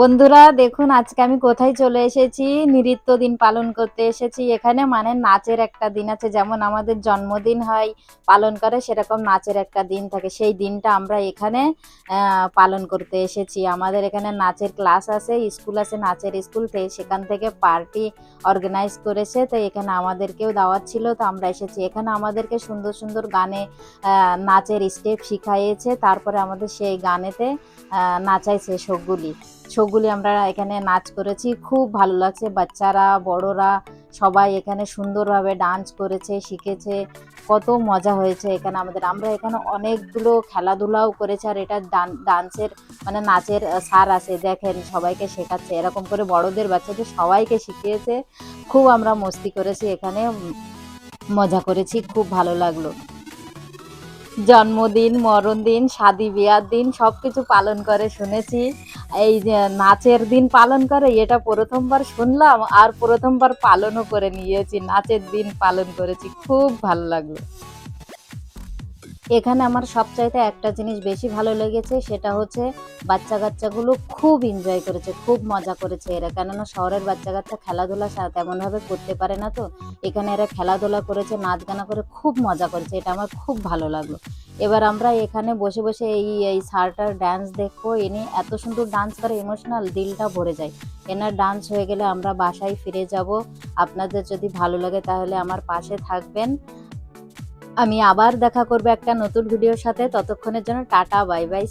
বন্ধুরা, দেখুন, আজকে আমি কোথায় চলে এসেছি? নৃত্য দিন পালন করতে এসেছি। এখানে মানে নাচের একটা দিন আছে, যেমন আমাদের জন্মদিন হয়, পালন করে সেরকম নাচের একটা দিন থাকে। সেই দিনটা আমরা এখানে পালন করতে এসেছি। আমাদের এখানে নাচের ক্লাস আছে, স্কুল আছে, নাচের স্কুল। থেকে সেখান থেকে পার্টি অর্গানাইজ করেছে। তো এখানে আমাদেরকেও দাওয়াত ছিল, তো আমরা এসেছি। এখানে আমাদেরকে সুন্দর সুন্দর গানে নাচের স্টেপ শিখাইয়েছে। তারপরে আমাদের সেই গানেতে নাচাইছে নাচাইছে সবগুলি আমরা এখানে নাচ করেছি। খুব ভালো লাগছে। বাচ্চারা, বড়রা সবাই এখানে সুন্দরভাবে ডান্স করেছে, শিখেছে। কত মজা হয়েছে এখানে আমাদের। আমরা এখানে অনেকগুলো খেলাধুলাও করেছি আর এটা ডান্সের মানে নাচের স্যার আছে, দেখেন সবাইকে শেখাচ্ছে। এরকম করে বড়দের, বাচ্চাদের সবাইকে শিখিয়েছে। খুব আমরা মস্তি করেছি এখানে। মজা করেছি। খুব ভালো লাগল। জন্মদিন মরণ দিন শাদি বিয়ার দিন সব কিছু পালন করে শুনেছি। এই যে নাচের দিন পালন করে, এটা প্রথমবার শুনলাম আর প্রথমবার পালনও করে নিয়েছি। নাচের দিন পালন করেছি। খুব ভালো লাগল। এখানে আমার সবচাইতে একটা জিনিস বেশি ভালো লেগেছে, সেটা হচ্ছে বাচ্চা কাচ্চাগুলো খুব এনজয় করেছে, খুব মজা করেছে এরা। কেননা শহরের বাচ্চা কাচ্চা খেলাধুলা তেমনভাবে করতে পারে না তো। এখানে এরা খেলাধুলা করেছে নাচ গানা করে খুব মজা করেছে, এটা আমার খুব ভালো লাগল। এবার আমরা এখানে বসে বসে এই এই সারটার ডান্স দেখব। ইনি এত সুন্দর ডান্স করে ইমোশনাল দিলটা ভরে যায়। এনার ডান্স হয়ে গেলে আমরা বাসায় ফিরে যাব। আপনাদের যদি ভালো লাগে তাহলে আমার পাশে থাকবেন। আমি আবার দেখা করব একটা নতুন ভিডিওর সাথে। ততক্ষণের জন্য টাটা বাই বাই